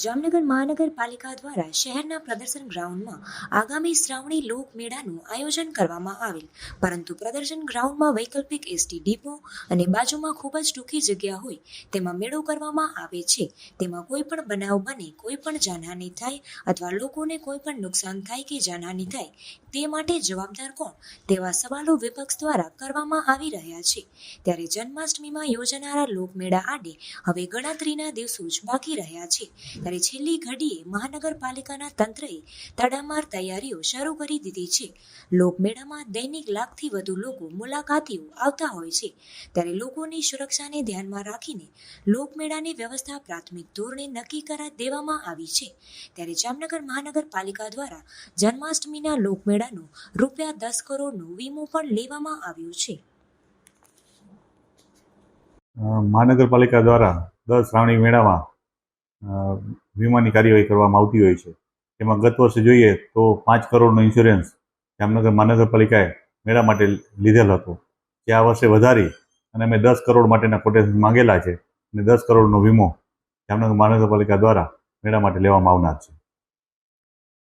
જામનગર મહાનગરપાલિકા દ્વારા શહેરના પ્રદર્શન ગ્રાઉન્ડમાં આગામી શ્રાવણી લોક મેળાનું આયોજન કરવામાં આવેલ. પરંતુ પ્રદર્શન ગ્રાઉન્ડમાં વૈકલ્પિક એસટી ડીપો અને બાજુમાં ખૂબ જ ટૂંકી જગ્યા હોય તેમાં મેળો કરવામાં આવે છે. તેમાં કોઈ પણ બનાવ બને, કોઈ પણ જાનહાનિ થાય અથવા લોકોને કોઈ પણ નુકસાન થાય કે જાનહાનિ થાય, તે માટે જવાબદાર કોણ? તેવા સવાલો વિપક્ષ દ્વારા કરવામાં આવી રહ્યા છે. ત્યારે જન્માષ્ટમીમાં યોજાનારા લોકમેળા આડે હવે ગણતરીના દિવસો જ બાકી રહ્યા છે. ત્યારે છેલ્લી ઘડીએ મહાનગરપાલિકાના તંત્રએ તડામાર તૈયારીઓ શરૂ કરી દીધી છે. લોકમેળામાં દૈનિક લાખથી વધુ લોકો મુલાકાતીઓ આવતા હોય છે. ત્યારે લોકોની સુરક્ષાને ધ્યાનમાં રાખીને લોકમેળાની વ્યવસ્થા પ્રાથમિક ધોરણે નક્કી કરા દેવામાં આવી છે. ત્યારે જામનગર મહાનગરપાલિકા દ્વારા જન્માષ્ટમીના લોકમેળાનો રૂપિયા દસ કરોડનો વીમો પણ લેવામાં આવ્યો છે. મહાનગરપાલિકા દ્વારા દર શ્રાવણી મેળામાં વીમાની કાર્યવાહી કરવામાં આવતી હોય છે. તેમાં ગત વર્ષે જોઈએ તો પાંચ કરોડનો ઇન્સ્યોરન્સ જામનગર મહાનગરપાલિકાએ મેળા માટે લીધેલ હતો. જે આ વર્ષે વધારી અને અમે દસ કરોડ માટેના કોટેશન માંગેલા છે અને દસ કરોડનો વીમો જામનગર મહાનગરપાલિકા દ્વારા મેળા માટે લેવામાં આવનાર છે.